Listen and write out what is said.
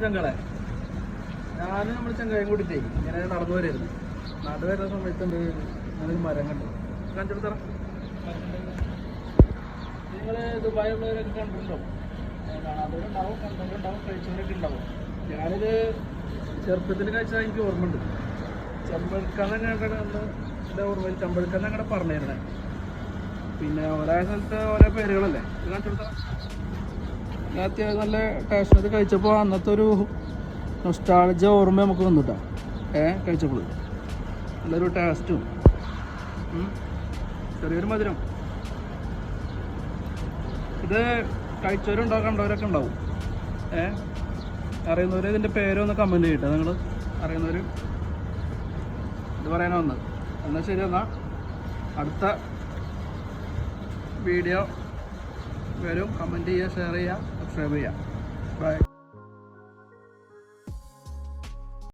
ചങ്കളെ. ഞാനും നമ്മൾ ചങ്കായും കൂട്ടിട്ടേ ഇങ്ങനെ നടന്നു വരായിരുന്നു. നടന്നു വരുന്ന സമയത്ത് ഉണ്ട് ഞാനൊരു മരം കണ്ടു. കാണിച്ചെടുത്തറ. നിങ്ങൾ ദുബായിലുള്ളവരൊക്കെ കണ്ടിട്ടുണ്ടോ? കാണാത്തവരുണ്ടാവും കണ്ടവരുണ്ടാവും കഴിച്ചവരൊക്കെ ഉണ്ടാവും. ഞാനിത് ചെറുപ്പത്തിൽ കഴിച്ചാൽ എനിക്ക് ഓർമ്മയുണ്ട്. ചെമ്പഴുക്കാന്ന് കേട്ടാണ് അന്ന് എന്റെ ഓർമ്മയിൽ ചെമ്പഴുക്കാന്ന് അങ്ങോട്ട് പറഞ്ഞിരുന്നത് പിന്നെ ഓരോ സ്ഥലത്ത് ഓരോ പേരുകളല്ലേ? കാണിച്ചു കൊടുത്തറ അത്യാവശ്യം നല്ല ടേസ്റ്റ് അത് കഴിച്ചപ്പോൾ അന്നത്തെ ഒരു നൊസ്റ്റാളജ ഓർമ്മ നമുക്ക് വന്നിട്ടാ. ഏ കഴിച്ചപ്പോൾ നല്ലൊരു ടേസ്റ്റും ചെറിയൊരു മധുരം. ഇത് കഴിച്ചവരുണ്ടോ കണ്ടവരൊക്കെ ഉണ്ടാവും. ഏ? അറിയുന്നവർ ഇതിന്റെ പേരൊന്ന് കമന്റ് ചെയ്യട്ടെ നിങ്ങൾ അറിയുന്നവർ ഇത് പറയാനാ വന്നത്. എന്നാൽ ശരി എന്നാൽ അടുത്ത വീഡിയോ വരും. കമന്റ് ചെയ്യുക ഷെയർ ചെയ്യുക. സബ്സ്ക്രൈബ് ചെയ്യുക ബൈ